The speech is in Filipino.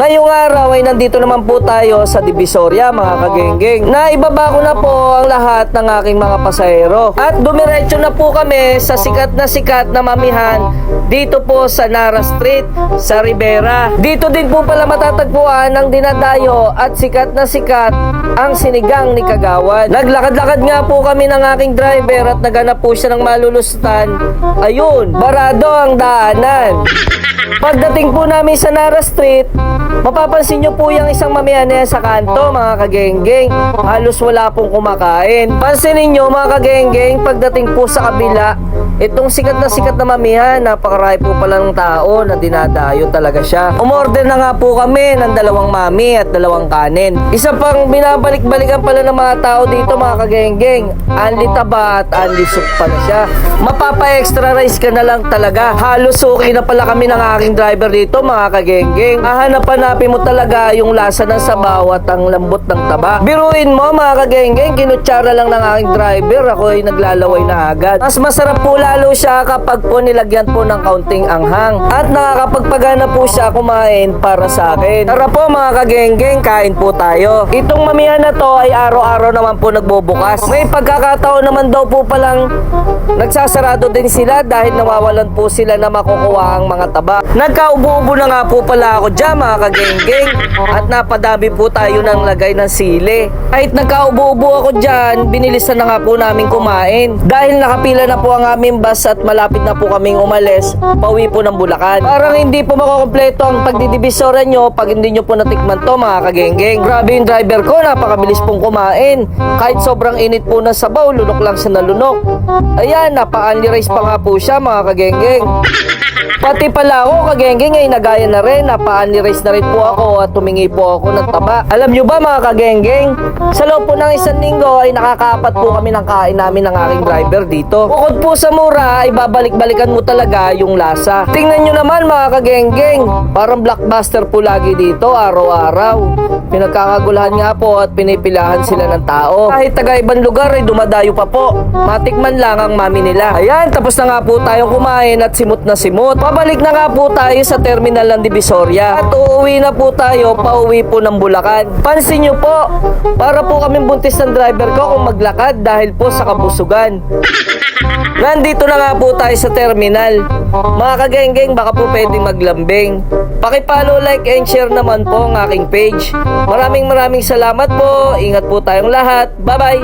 Ngayong araw ay nandito naman po tayo sa Divisoria mga kagenggeng. Naibaba ko na po ang lahat ng aking mga pasahero. At dumiretso na po kami sa sikat na sikat na mamihan dito po sa Nara Street sa Rivera. Dito din po pala matatagpuan ang dinadayo at sikat na sikat ang sinigang ni Kagawan. Naglakad-lakad nga po kami ng aking driver at naganap po siya ng malulusutan. Ayun, barado ang daanan. Pagdating po namin sa Nara Street, mapapansin nyo po yung isang yan sa kanto, mga kagenggeng. Halos wala pong kumakain. Pansinin nyo, mga kagenggeng, pagdating po sa kabila, itong sikat na sikat na mamihan, napakarami po pala ng tao na dinadayo talaga siya. Umorder na nga po kami ng dalawang mami at dalawang kanin. Isa pang binabalik-balikan pala ng mga tao dito, mga kagenggeng. Anli taba at anli soup pala siya. Mapapa-extra rice ka na lang talaga. Halos okay na pala kami ng aking driver dito, mga kagenggeng. Hahanap-hanapin mo talaga yung lasa ng sabaw at ang lambot ng taba. Biruin mo, mga kagenggeng, kinutsara lang ng aking driver. Ako ay naglalaway na agad. Mas masarap po lalo siya kapag po nilagyan po ng kaunting anghang. At nakakapagpagana po siya kumain para sa akin. Tara po mga kagenggeng, kain po tayo. Itong mamihan na to ay araw-araw naman po nagbubukas. May pagkakataon naman daw po palang nagsasarado din sila dahil nawawalan po sila na makukuha ang mga taba. Nagkaubo-ubo na nga po pala ako dyan mga kagenggeng at napadami po tayo ng lagay ng sili. Kahit nagkaubo-ubo ako dyan, binilisan na nga po namin kumain. Dahil nakapila na po ang aming bus at malapit na po kaming umalis, pauwi po ng Bulacan. Parang hindi po makukompleto ang pagdidivisoran nyo pag hindi nyo po natikman to mga kagenggeng. Grabe yung driver ko, napakabilis pong kumain. Kahit sobrang init po ng sabaw, lunok lang siya na lunok. Ayan, napa-only rice pa nga po siya mga kagenggeng. Pati pala ako, kagenggeng ay nagaya na rin. Napaan race na rin po ako at tumingi po ako ng taba. Alam nyo ba mga kagenggeng, sa loob po ng isang linggo ay nakakaapat po kami ng kain namin ng aking driver dito. Bukod po sa mura, ay babalik-balikan mo talaga yung lasa. Tingnan nyo naman mga kagenggeng, parang blockbuster po lagi dito araw-araw. Pinagkakagulahan nga po at pinipilahan sila ng tao. Kahit taga ibang lugar ay dumadayo pa po. Matikman lang ang mami nila. Ayan, tapos na nga po tayong kumain at simot na simot. Pabalik na nga po tayo sa terminal ng Divisoria. At uuwi na po tayo, pauwi po ng Bulacan. Pansin nyo po, para po kaming buntis ng driver ko kung maglakad dahil po sa kabusugan. Nandito na nga po tayo sa terminal. Mga kagenggeng, baka po pwedeng maglambing. Pakipollow, like, and share naman po ang aking page. Maraming maraming salamat po. Ingat po tayong lahat. Bye-bye!